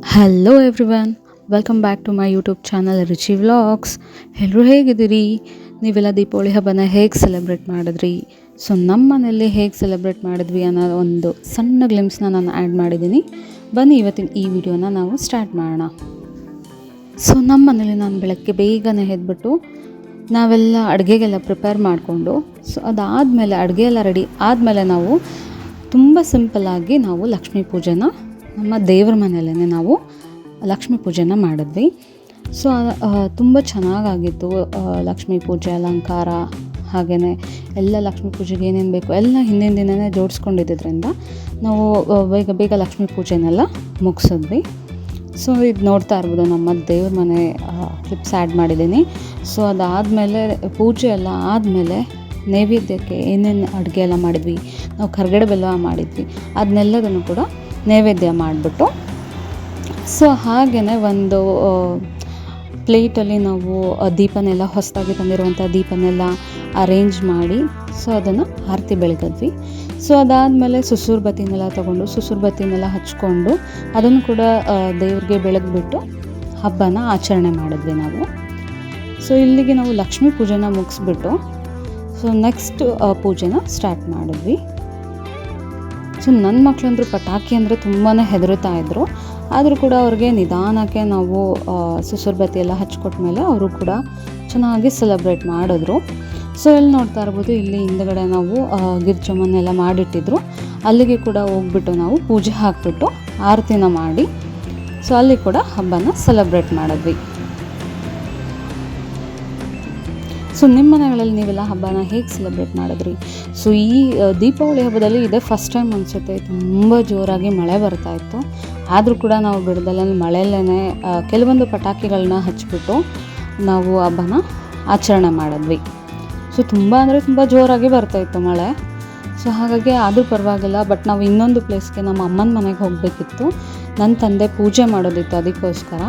Hello everyone welcome back to my YouTube channel Ruchi vlogs ಎಲ್ಲರೂ ಹೇಗಿದ್ದೀರಿ? ನೀವೆಲ್ಲ ದೀಪಾವಳಿ ಹಬ್ಬನ ಹೇಗೆ ಸೆಲೆಬ್ರೇಟ್ ಮಾಡಿದ್ರಿ? ಸೊ ನಮ್ಮ ಮನೆಯಲ್ಲಿ ಹೇಗೆ ಸೆಲೆಬ್ರೇಟ್ ಮಾಡಿದ್ವಿ ಅನ್ನೋ ಒಂದು ಸಣ್ಣ ಗ್ಲಿಮ್ಸ್ನ ನಾನು ಆ್ಯಡ್ ಮಾಡಿದ್ದೀನಿ. ಬನ್ನಿ ಇವತ್ತಿನ ಈ ವಿಡಿಯೋನ ನಾವು ಸ್ಟಾರ್ಟ್ ಮಾಡೋಣ. ಸೊ ನಮ್ಮ ಮನೇಲಿ ನಾನು ಬೆಳಗ್ಗೆ ಬೇಗನೆ ಎದ್ಬಿಟ್ಟು ನಾವೆಲ್ಲ ಅಡುಗೆಗೆಲ್ಲ ಪ್ರಿಪೇರ್ ಮಾಡಿಕೊಂಡು ಸೊ ಅದಾದಮೇಲೆ ಅಡುಗೆ ಎಲ್ಲ ರೆಡಿ ಆದಮೇಲೆ ನಾವು ತುಂಬ ಸಿಂಪಲ್ಲಾಗಿ ನಾವು ಲಕ್ಷ್ಮೀ ಪೂಜೆನ ನಮ್ಮ ದೇವ್ರ ಮನೆಯಲ್ಲೇ ನಾವು ಲಕ್ಷ್ಮೀ ಪೂಜೆನ ಮಾಡಿದ್ವಿ. ಸೊ ತುಂಬ ಚೆನ್ನಾಗಾಗಿತ್ತು ಲಕ್ಷ್ಮೀ ಪೂಜೆ, ಅಲಂಕಾರ ಹಾಗೆಯೇ ಎಲ್ಲ ಲಕ್ಷ್ಮೀ ಪೂಜೆಗೆ ಏನೇನು ಬೇಕು ಎಲ್ಲ ಹಿಂದಿನ ದಿನವೇ ಜೋಡಿಸ್ಕೊಂಡಿದ್ದರಿಂದ ನಾವು ಬೇಗ ಬೇಗ ಲಕ್ಷ್ಮೀ ಪೂಜೆನೆಲ್ಲ ಮುಗಿಸಿದ್ವಿ. ಸೊ ಇದು ನೋಡ್ತಾ ಇರ್ಬೋದು, ನಮ್ಮ ದೇವ್ರ ಮನೆ ಕ್ಲಿಪ್ಸ್ ಆ್ಯಡ್ ಮಾಡಿದ್ದೀನಿ. ಸೊ ಅದಾದಮೇಲೆ ಪೂಜೆ ಎಲ್ಲ ಆದಮೇಲೆ ನೈವೇದ್ಯಕ್ಕೆ ಏನೇನು ಅಡುಗೆ ಎಲ್ಲ ಮಾಡಿದ್ವಿ, ನಾವು ಕರ್ಗಡೆ ಬೆಲ್ಲ ಮಾಡಿದ್ವಿ ಅದನ್ನೆಲ್ಲದನ್ನು ಕೂಡ ನೈವೇದ್ಯ ಮಾಡಿಬಿಟ್ಟು. ಸೊ ಹಾಗೆಯೇ ಒಂದು ಪ್ಲೇಟಲ್ಲಿ ನಾವು ದೀಪನೆಲ್ಲ ಹೊಸದಾಗಿ ತಂದಿರುವಂಥ ದೀಪನೆಲ್ಲ ಅರೇಂಜ್ ಮಾಡಿ, ಸೊ ಅದನ್ನು ಆರತಿ ಬೆಳಗಿದ್ವಿ. ಸೊ ಅದಾದಮೇಲೆ ಸುಸೂರು ಬತ್ತಿನೆಲ್ಲ ತೊಗೊಂಡು ಸುಸೂರು ಬತ್ತಿನೆಲ್ಲ ಹಚ್ಕೊಂಡು, ಅದನ್ನು ಕೂಡ ದೇವ್ರಿಗೆ ಬೆಳಗ್ಬಿಟ್ಟು ಹಬ್ಬನ ಆಚರಣೆ ಮಾಡಿದ್ವಿ ನಾವು. ಸೊ ಇಲ್ಲಿಗೆ ನಾವು ಲಕ್ಷ್ಮೀ ಪೂಜೆನ ಮುಗಿಸ್ಬಿಟ್ಟು, ಸೊ ನೆಕ್ಸ್ಟ್ ಪೂಜೆನ ಸ್ಟಾರ್ಟ್ ಮಾಡಿದ್ವಿ. ಸೊ ನನ್ನ ಮಕ್ಕಳಂದ್ರು ಪಟಾಕಿ ಅಂದರೆ ತುಂಬಾ ಹೆದರುತ್ತಾ ಇದ್ದರು ಆದರೂ ಕೂಡ ಅವ್ರಿಗೆ ನಿಧಾನಕ್ಕೆ ನಾವು ಆ, ಎಲ್ಲ ಎಲ್ಲ ಹಚ್ಕೊಟ್ಮೇಲೆ ಅವರು ಕೂಡ ಚೆನ್ನಾಗಿ ಸೆಲೆಬ್ರೇಟ್ ಮಾಡಿದ್ರು. ಸೊ ಇಲ್ಲಿ ನೋಡ್ತಾ ಇರ್ಬೋದು ಇಲ್ಲಿ ಹಿಂದ್ಗಡೆ ನಾವು ಗಿರ್ಜಮ್ಮನ್ನೆಲ್ಲ ಮಾಡಿಟ್ಟಿದ್ರು. ಅಲ್ಲಿಗೆ ಕೂಡ ಹೋಗ್ಬಿಟ್ಟು ನಾವು ಪೂಜೆ ಹಾಕಿಬಿಟ್ಟು ಆರತಿನ ಮಾಡಿ ಸೊ ಅಲ್ಲಿ ಕೂಡ ಹಬ್ಬನ ಸೆಲೆಬ್ರೇಟ್ ಮಾಡಿದ್ವಿ. ಸೊ ನಿಮ್ಮ ಮನೆಗಳಲ್ಲಿ ನೀವೆಲ್ಲ ಹಬ್ಬನ ಹೇಗೆ ಸೆಲೆಬ್ರೇಟ್ ಮಾಡಿದ್ರಿ? ಸೊ ಈ ದೀಪಾವಳಿ ಹಬ್ಬದಲ್ಲಿ ಇದೇ ಫಸ್ಟ್ ಟೈಮ್ ಅನಿಸುತ್ತೆ, ತುಂಬ ಜೋರಾಗಿ ಮಳೆ ಬರ್ತಾ ಇತ್ತು. ಆದರೂ ಕೂಡ ನಾವು ಬಿಡದಲ್ಲಿ ಮಳೆಯಲ್ಲೇ ಕೆಲವೊಂದು ಪಟಾಕಿಗಳನ್ನ ಹಚ್ಬಿಟ್ಟು ನಾವು ಹಬ್ಬನ ಆಚರಣೆ ಮಾಡಿದ್ವಿ. ಸೊ ತುಂಬ ಅಂದರೆ ತುಂಬ ಜೋರಾಗಿ ಬರ್ತಾ ಇತ್ತು ಮಳೆ. ಸೊ ಹಾಗಾಗಿ ಆದರೂ ಪರವಾಗಿಲ್ಲ ಬಟ್ ನಾವು ಇನ್ನೊಂದು ಪ್ಲೇಸ್ಗೆ ನಮ್ಮ ಅಮ್ಮನ ಮನೆಗೆ ಹೋಗಬೇಕಿತ್ತು. ನನ್ನ ತಂದೆ ಪೂಜೆ ಮಾಡೋದಿತ್ತು ಅದಕ್ಕೋಸ್ಕರ.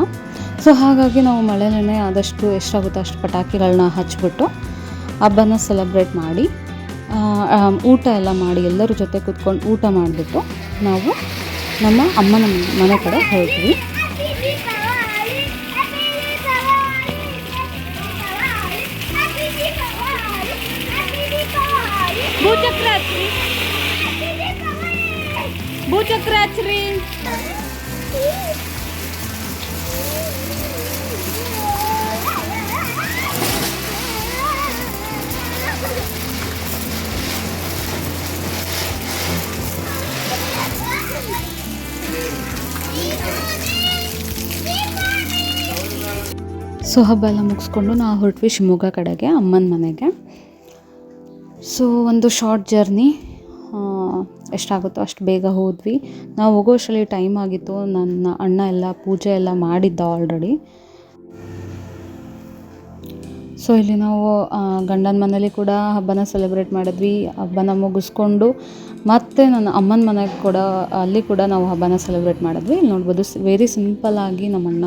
ಸೊ ಹಾಗಾಗಿ ನಾವು ಮಳೆಯಲ್ಲೇ ಆದಷ್ಟು ಎಷ್ಟಾಗುತ್ತೋ ಅಷ್ಟು ಪಟಾಕಿಗಳನ್ನ ಹಚ್ಚಿಬಿಟ್ಟು ಹಬ್ಬನ ಸೆಲೆಬ್ರೇಟ್ ಮಾಡಿ ಊಟ ಎಲ್ಲ ಮಾಡಿ ಎಲ್ಲರ ಜೊತೆ ಕೂತ್ಕೊಂಡು ಊಟ ಮಾಡಿಬಿಟ್ಟು ನಾವು ನಮ್ಮ ಅಮ್ಮನ ಮನೆ ಕಡೆ ಹೋಗ್ತೀವಿ. ಭೂಚಕ್ರ ಭೂಚಕ್ರಾಚ್ರಿ ಭೂಚಕ್ರ ಸೊ ಹಬ್ಬ ಎಲ್ಲ ಮುಗಿಸ್ಕೊಂಡು ನಾವು ಹೊರಟ್ವಿ ಶಿವಮೊಗ್ಗ ಕಡೆಗೆ, ಅಮ್ಮನ ಮನೆಗೆ. ಸೊ ಒಂದು ಶಾರ್ಟ್ ಜರ್ನಿ ಎಷ್ಟಾಗುತ್ತೋ ಅಷ್ಟು ಬೇಗ ಹೋದ್ವಿ. ನಾವು ಹೋಗೋ ಅಷ್ಟರಲ್ಲಿ ಟೈಮ್ ಆಗಿತ್ತು, ನನ್ನ ಅಣ್ಣ ಎಲ್ಲ ಪೂಜೆ ಎಲ್ಲ ಮಾಡಿದ್ದ ಆಲ್ರೆಡಿ ಸೊ ಇಲ್ಲಿ ನಾವು ಗಂಡನ ಮನೇಲಿ ಕೂಡ ಹಬ್ಬನ ಸೆಲೆಬ್ರೇಟ್ ಮಾಡಿದ್ವಿ. ಹಬ್ಬನ ಮುಗಿಸ್ಕೊಂಡು ಮತ್ತೆ ನನ್ನ ಅಮ್ಮನ ಮನೆಗೆ ಕೂಡ, ಅಲ್ಲಿ ಕೂಡ ನಾವು ಹಬ್ಬನ ಸೆಲೆಬ್ರೇಟ್ ಮಾಡಿದ್ವಿ. ಇಲ್ಲಿ ನೋಡ್ಬೋದು ವೆರಿ ಸಿಂಪಲ್ಲಾಗಿ ನಮ್ಮಣ್ಣ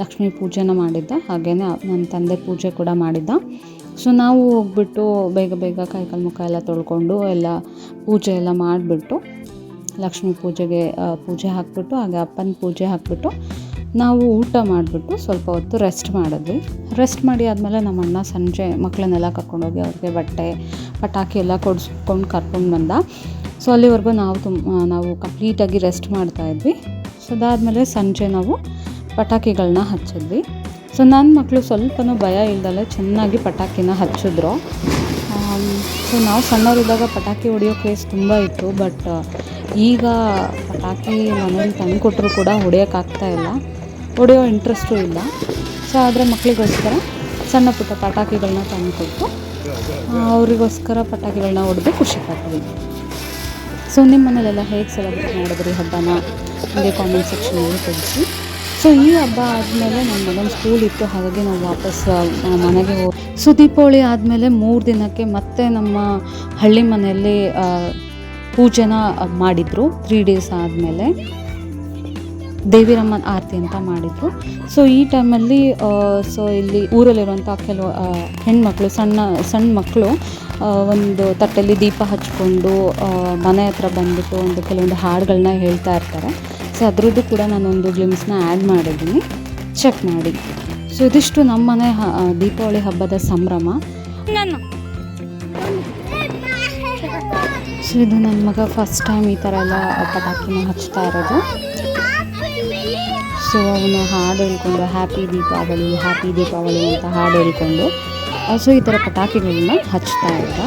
ಲಕ್ಷ್ಮೀ ಪೂಜೆನ ಮಾಡಿದ್ದ. ಹಾಗೇ ನನ್ನ ತಂದೆ ಪೂಜೆ ಕೂಡ ಮಾಡಿದ್ದ. ಸೊ ನಾವು ಹೋಗ್ಬಿಟ್ಟು ಬೇಗ ಬೇಗ ಕೈಕಾಲು ಮುಖ ಎಲ್ಲ ತೊಳ್ಕೊಂಡು ಎಲ್ಲ ಪೂಜೆ ಎಲ್ಲ ಮಾಡಿಬಿಟ್ಟು, ಲಕ್ಷ್ಮೀ ಪೂಜೆಗೆ ಪೂಜೆ ಹಾಕ್ಬಿಟ್ಟು, ಹಾಗೆ ಅಪ್ಪನ ಪೂಜೆ ಹಾಕ್ಬಿಟ್ಟು, ನಾವು ಊಟ ಮಾಡಿಬಿಟ್ಟು ಸ್ವಲ್ಪ ಹೊತ್ತು ರೆಸ್ಟ್ ಮಾಡಿದ್ವಿ. ರೆಸ್ಟ್ ಮಾಡಿ ಆದಮೇಲೆ ನಮ್ಮ ಅಣ್ಣ ಸಂಜೆ ಮಕ್ಕಳನ್ನೆಲ್ಲ ಕರ್ಕೊಂಡೋಗಿ ಅವ್ರಿಗೆ ಬಟ್ಟೆ, ಪಟಾಕಿ ಎಲ್ಲ ಕೊಡಿಸ್ಕೊಂಡು ಕರ್ಕೊಂಡು ಬಂದ. ಸೊ ಅಲ್ಲಿವರೆಗೂ ನಾವು ತುಂಬ ನಾವು ಕಂಪ್ಲೀಟಾಗಿ ರೆಸ್ಟ್ ಮಾಡ್ತಾಯಿದ್ವಿ ಸೊ ಅದಾದಮೇಲೆ ಸಂಜೆ ನಾವು ಪಟಾಕಿಗಳನ್ನ ಹಚ್ಚಿದ್ವಿ. ಸೊ ನನ್ನ ಮಕ್ಕಳು ಸ್ವಲ್ಪನೂ ಭಯ ಇಲ್ದಲೆ ಚೆನ್ನಾಗಿ ಪಟಾಕಿನ ಹಚ್ಚಿದ್ರು. ಸೊ ನಾವು ಸಣ್ಣವರಿದ್ದಾಗ ಪಟಾಕಿ ಹೊಡೆಯೋ ಕೇಸ್ ತುಂಬ ಇತ್ತು ಬಟ್ ಈಗ ಪಟಾಕಿ ಮನೇಲಿ ತಂದು ಕೊಟ್ಟರು ಕೂಡ ಹೊಡೆಯೋಕ್ಕಾಗ್ತಾ ಇಲ್ಲ. ಹೊಡೆಯೋ ಇಂಟ್ರೆಸ್ಟು ಇಲ್ಲ. ಸೊ ಆದರೆ ಮಕ್ಕಳಿಗೋಸ್ಕರ ಸಣ್ಣ ಪುಟ್ಟ ಪಟಾಕಿಗಳನ್ನ ತಂದು ಕೊಟ್ಟು ಅವರಿಗೋಸ್ಕರ ಪಟಾಕಿಗಳನ್ನ ಹೊಡೆದು ಖುಷಿ ಪಟ್ವಿ ಸೊ ನಿಮ್ಮ ಮನೇಲೆಲ್ಲ ಹೇಗೆ ಸೆಲೆಬ್ರೇಟ್ ಮಾಡಿದ್ರಿ ಹಬ್ಬನ? ಅದೇ ಕಾಮೆಂಟ್ ಸೆಕ್ಷನಲ್ಲಿ ತಿಳಿಸಿ. ಸೊ ಈ ಹಬ್ಬ ಆದಮೇಲೆ ನಮ್ಮ ಮಗನ ಸ್ಕೂಲ್ ಇತ್ತು, ಹಾಗಾಗಿ ನಾವು ವಾಪಸ್ ಮನೆಗೆ ಹೋಗಿ ಸೊ ದೀಪಾವಳಿ ಆದಮೇಲೆ ಮೂರು ದಿನಕ್ಕೆ ಮತ್ತೆ ನಮ್ಮ ಹಳ್ಳಿ ಮನೆಯಲ್ಲಿ ಪೂಜೆನ ಮಾಡಿದರು. ತ್ರೀ ಡೇಸ್ ಆದಮೇಲೆ ದೇವಿರಮ್ಮನ ಆರತಿ ಅಂತ ಮಾಡಿದರು. ಸೊ ಈ ಟೈಮಲ್ಲಿ ಸೊ ಇಲ್ಲಿ ಊರಲ್ಲಿರುವಂಥ ಕೆಲವು ಹೆಣ್ಮಕ್ಳು, ಸಣ್ಣ ಸಣ್ಣ ಮಕ್ಕಳು ಒಂದು ತಟ್ಟೆಯಲ್ಲಿ ದೀಪ ಹಚ್ಕೊಂಡು ಮನೆ ಹತ್ರ ಬಂದುಬಿಟ್ಟು ಒಂದು ಕೆಲವೊಂದು ಹಾಡುಗಳನ್ನ ಹೇಳ್ತಾ ಇರ್ತಾರೆ. ಸೊ ಅದರದ್ದು ಕೂಡ ನಾನೊಂದು ಗ್ಲಿಮ್ಸ್ನ ಆ್ಯಡ್ ಮಾಡಿದ್ದೀನಿ. ಚೆಕ್ ಮಾಡಿ. ಸೊ ಇದಿಷ್ಟು ನಮ್ಮ ಮನೆ ದೀಪಾವಳಿ ಹಬ್ಬದ ಸಂಭ್ರಮ. ಸೊ ಇದು ನನ್ನ ಮಗ ಫಸ್ಟ್ ಟೈಮ್ ಈ ಥರ ಎಲ್ಲ ಪಟಾಕಿನ ಹಚ್ತಾ ಇರೋದು. ಸೊ ಅವನು ಹಾಡು ಹೇಳ್ಕೊಂಡು ಹ್ಯಾಪಿ ದೀಪಾವಳಿ ಹ್ಯಾಪಿ ದೀಪಾವಳಿ ಅಂತ ಹಾಡು ಹೇಳ್ಕೊಂಡು ಸೊ ಈ ಥರ ಪಟಾಕಿಗಳನ್ನ ಹಚ್ತಾ ಇದ್ದ.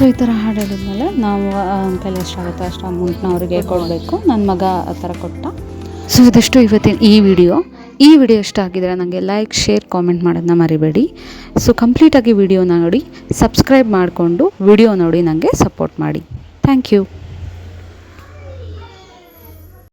ಸೊ, ಈ ಥರ ಹಾಡು ಹೇಳಿದ್ಮೇಲೆ ನಾವು ನಮ್ಮ ಕೈಲಿ ಎಷ್ಟಾಗುತ್ತೋ ಅಷ್ಟು ಅಮೌಂಟ್ನ ಅವರಿಗೆ ಕೊಡಬೇಕು. ನನ್ನ ಮಗ ಆ ಥರ ಕೊಟ್ಟ. ಸೊ ಇದಿಷ್ಟು ಇವತ್ತಿನ ಈ ವಿಡಿಯೋ. ಈ ವಿಡಿಯೋ ಇಷ್ಟ ಆಗಿದ್ರೆ ನನಗೆ ಲೈಕ್ ಶೇರ್ ಕಾಮೆಂಟ್ ಮಾಡೋದನ್ನ ಮರಿಬೇಡಿ. ಸೊ ಕಂಪ್ಲೀಟಾಗಿ ವಿಡಿಯೋನ ನೋಡಿ ಸಬ್ಸ್ಕ್ರೈಬ್ ಮಾಡಿಕೊಂಡು ವಿಡಿಯೋ ನೋಡಿ ನನಗೆ ಸಪೋರ್ಟ್ ಮಾಡಿ. Thank you